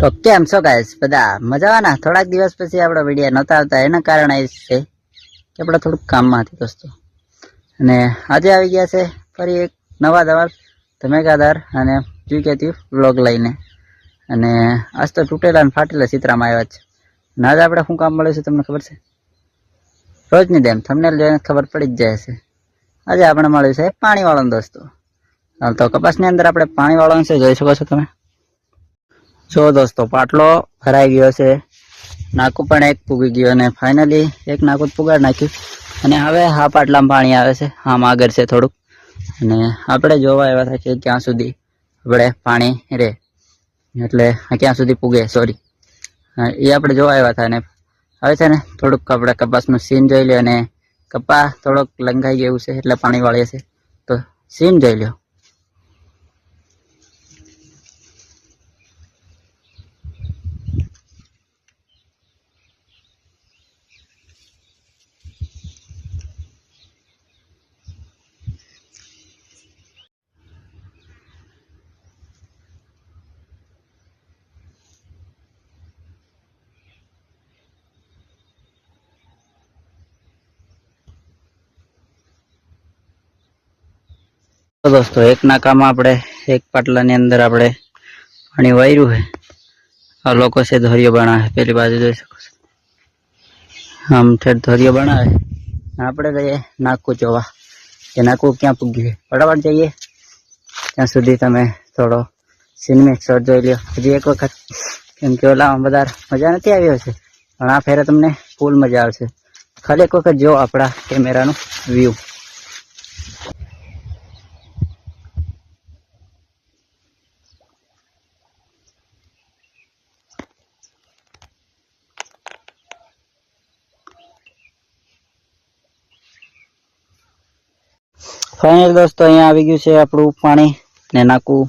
તો કેમ છો ગાઈસ બધા મજાવાના? થોડાક દિવસ પછી આપણો વીડિયો નહોતા આવતા, એના કારણે એ છે કે આપણે થોડુંક કામમાં હતી દોસ્તો અને આજે આવી ગયા છે ફરી એક નવા દવા ધમેકાદાર અને જી કહેતી વ્લોગ લઈને. અને આજ તો તૂટેલા અને ફાટેલા ચિત્રામાં આવ્યા છે. અને આજે આપણે શું કામ મળ્યું છે તમને ખબર છે? રોજની દેમ તમને જોઈને ખબર પડી જ જાય છે. આજે આપણે મળ્યું છે પાણીવાળાનો દોસ્તો તો કપાસની અંદર આપણે પાણીવાળાનું છે જોઈ શકો છો તમે? જો દોસ્તો, પાટલો ભરાઈ ગયો છે. નાકું પણ એક પૂગી ગયું અને ફાઇનલી એક નાકું પુગાડી નાખ્યું. અને હવે હા પાટલામાં પાણી આવે છે. આમ આગળ છે થોડુંક. અને આપણે જોવા આવ્યા હતા કે ક્યાં સુધી આપણે પાણી રહે એટલે ક્યાં સુધી પૂગે સોરી એ આપણે જોવા આવ્યા હતા અને હવે છે ને થોડુંક આપણે કપાસનું સીન જોઈ લે અને કપા થોડોક લંઘાઈ ગયું છે એટલે પાણી વાળીએ છે. તો સીન જોઈ લ્યો. દોસ્તો, એક નાકામાં આપણે, એક પાટલાની અંદર આપણે પાણી વાયરું છે. આ લોકો છે ધોરિયો બનાવે પેલી બાજુ જોઈ શકો છો. આમ ઠેર ધોરિયો બનાવે આપણે જઈએ નાકું જોવા. કે નાકું ક્યાં પૂગ્યું છે? ફટાફટ જઈએ. ત્યાં સુધી તમે થોડો સિનેમિક શોટ જોઈ લ્યો. હજી એક વખત. કેમ કે ઓલામાં બધા મજા નથી આવ્યો છે પણ આ ફેરે તમને ફૂલ મજા આવશે. ખાલી એક વખત જો આપણા કેમેરાનું વ્યૂ ફાઇનલ દોસ્તો, અહીંયા આવી ગયું છે આપણું પાણી ને નાકું.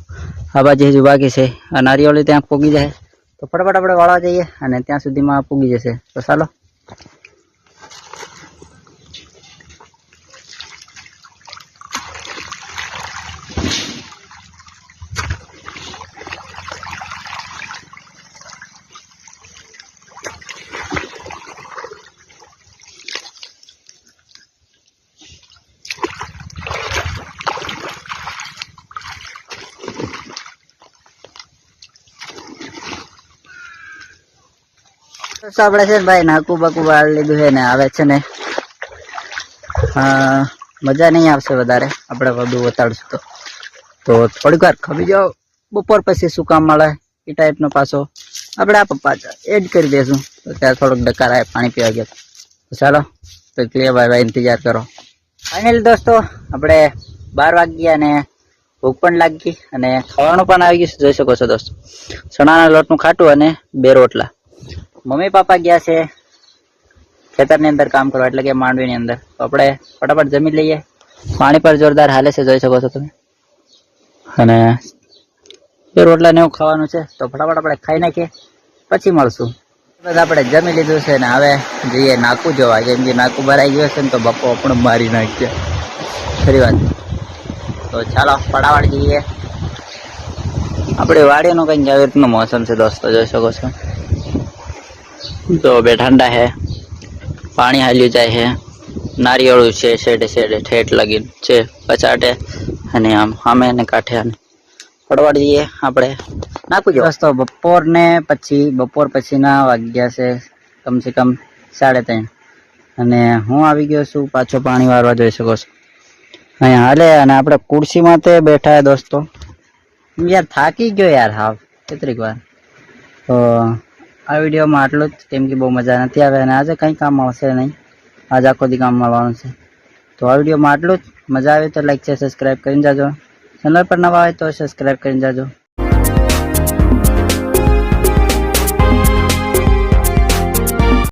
આ બાજુ હજુ બાકી છે. આ નારિયેળી ત્યાં પૂગી જાય. તો ફટાફટ આપણે વાળવા જઈએ અને ત્યાં સુધીમાં પૂગી જશે. તો ચાલો. આપણે છે ને ભાઈ, નાકું બાકું વાળ લીધું છે ને, આવે છે ને. મજા નહીં આવશે વધારે આપણે વધુ વતાડશું તો. તો થોડીક વાર ખબી જાઓ, બપોર પછી શું કામ મળે, એ ટાઈપનો પાછો. આપણે આ પપ્પા એડ કરી દઈશું તો ત્યાં થોડોક ડકાર આવે, પાણી પીવા ગયા. તો ચાલો, તો ક્લિયર ભાઈ ભાઈ, ઇંતજાર કરો. ફાઇનલ દોસ્તો આપણે બાર વાગ્યા અને ભૂખ પણ લાગી અને ખાવાનું પણ આવી ગયું જોઈ શકો છો દોસ્તો. ચણાના લોટનું ખાટું અને બે રોટલા. મમ્મી પાપા ગયા છે. ખેતરની અંદર કામ કરવા, એટલે કે માંડવીની અંદર. તો આપણે ફટાફટ જમી લઈએ. પાણી પર જોરદાર હાલે છે, જોઈ શકો છો તમે. અને એ રોટલા ને એવું ખાવાનું છે, તો ફટાફટ આપણે ખાઈ નાખીએ. પછી મળશું. બધા આપણે જમી લીધું છે ને હવે જઈએ નાકું જોવા. કેમ કે નાકું ભરાઈ ગયું છે ને તો બપો પણ મારી નાખીએ ખરી વાત. તો ચાલો, ફટાફટ જઈએ. આપણી વાડીનું કંઈક આવી રીતનું મોસમ છે, દોસ્તો, જોઈ શકો છો. તો બે ઠંડા હે પાણી હાલ્યું જાય છે. નારિયેળું છે શેડે શેડે ઠેઠ લગીન છે પચાટે અને આમ સામે ને કાંઠે અને ફટવાડ જઈએ આપણે. નાખું જો. દોસ્તો બપોર ને પછી, બપોર પછીના વાગ્યા છે, કમસે કમ સાડે ત્રણ. અને હું આવી ગયો છું, પાછો પાણી વારવા જોઈ શકો છો. અહીંયા હાલે અને આપણે ખુરશીમાં તે બેઠા દોસ્તો. યાર થાકી ગયો યાર હાવ, કેટલીક વાર. તો આ વિડીયોમાં આટલું જ. કેમ કે બહુ મજા નથી આવે અને આજે કંઈ કામ આવશે નહીં. આજ આખો દી કામ મળવાનું છે. તો આ વિડીયોમાં આટલું જ. મજા આવે તો લાઈક છે સબસ્ક્રાઈબ કરીને જાજો. ચેનલ પર નવા આવે તો સબસ્ક્રાઈબ કરીને જાજો.